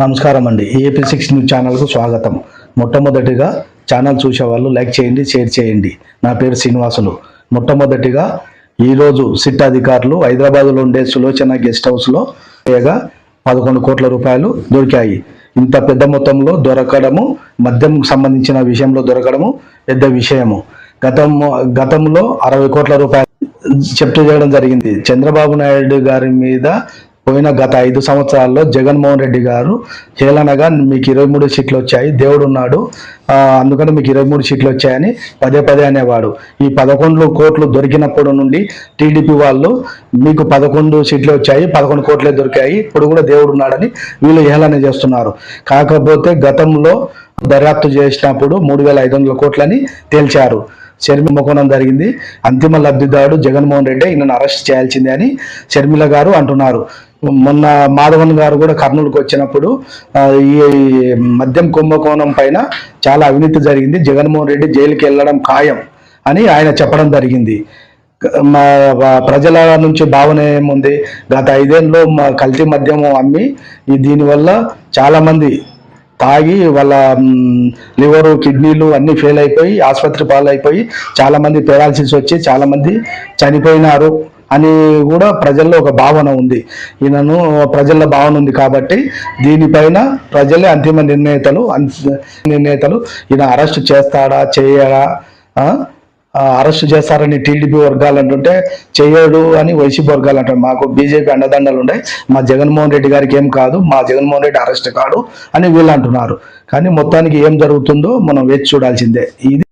నమస్కారం అండి. AP six news ఛానల్కు స్వాగతం. మొట్టమొదటిగా ఛానల్ చూసేవాళ్ళు లైక్ చేయండి షేర్ చేయండి. నా పేరు శ్రీనివాసులు. మొట్టమొదటిగా ఈరోజు సిట్ అధికారులు హైదరాబాద్లో ఉండే సులోచన గెస్ట్ హౌస్లో వేయగా పదకొండు కోట్ల రూపాయలు దొరికాయి. ఇంత పెద్ద మొత్తంలో దొరకడము మద్యంకు సంబంధించిన విషయంలో దొరకడము పెద్ద విషయము. గతం గతంలో అరవై కోట్ల రూపాయలు చెప్తూ చేయడం జరిగింది. చంద్రబాబు నాయుడు గారి మీద పోయిన గత ఐదు సంవత్సరాల్లో జగన్మోహన్ రెడ్డి గారు హేళనగా మీకు ఇరవై మూడు సీట్లు వచ్చాయి దేవుడు ఉన్నాడు. అందుకని మీకు ఇరవై మూడు సీట్లు వచ్చాయని పదే పదే అనేవాడు. ఈ పదకొండు కోట్లు దొరికినప్పుడు నుండి టీడీపీ వాళ్ళు మీకు పదకొండు సీట్లు వచ్చాయి పదకొండు కోట్లే దొరికాయి ఇప్పుడు కూడా దేవుడు ఉన్నాడని వీళ్ళు హేళన చేస్తున్నారు. కాకపోతే గతంలో దర్యాప్తు చేసినప్పుడు మూడు వేల ఐదు వందల కోట్లని తేల్చారు. షర్మి ముఖనం జరిగింది. అంతిమ లబ్ధిదారుడు జగన్మోహన్ రెడ్డి ఈయనను అరెస్ట్ చేయాల్సిందే అని షర్మిల గారు అంటున్నారు. మొన్న మాధవన్ గారు కూడా కర్నూలుకు వచ్చినప్పుడు ఈ మద్యం కుంభకోణం పైన చాలా అవినీతి జరిగింది. జగన్మోహన్ రెడ్డి జైలుకి వెళ్ళడం ఖాయం అని ఆయన చెప్పడం జరిగింది. మా ప్రజల నుంచి భావన ఏముంది? గత ఐదేళ్ళలో మా కల్తీ మద్యం అమ్మి దీనివల్ల చాలామంది తాగి వాళ్ళ లివరు కిడ్నీలు అన్నీ ఫెయిల్ అయిపోయి ఆసుపత్రి పాలైపోయి చాలామంది పేరాల్సిస్ వచ్చి చాలామంది చనిపోయినారు. అని కూడా ప్రజల్లో ఒక భావన ఉంది. ఈయనను ప్రజల్లో భావన ఉంది కాబట్టి దీనిపైన ప్రజలే అంతిమ నిర్ణేతలు నిర్ణేతలు. ఈయన అరెస్ట్ చేస్తాడా చేయడా? అరెస్ట్ చేస్తారని టీడీపీ వర్గాలు అంటుంటే చేయడు అని వైసీపీ వర్గాలు అంటారు. మాకు బీజేపీ అండదండలు ఉన్నాయి. మా జగన్మోహన్ రెడ్డి గారికి ఏం కాదు మా జగన్మోహన్ రెడ్డి అరెస్ట్ కాడు అని వీళ్ళు అంటున్నారు. కానీ మొత్తానికి ఏం జరుగుతుందో మనం వేచి చూడాల్సిందే. ఇది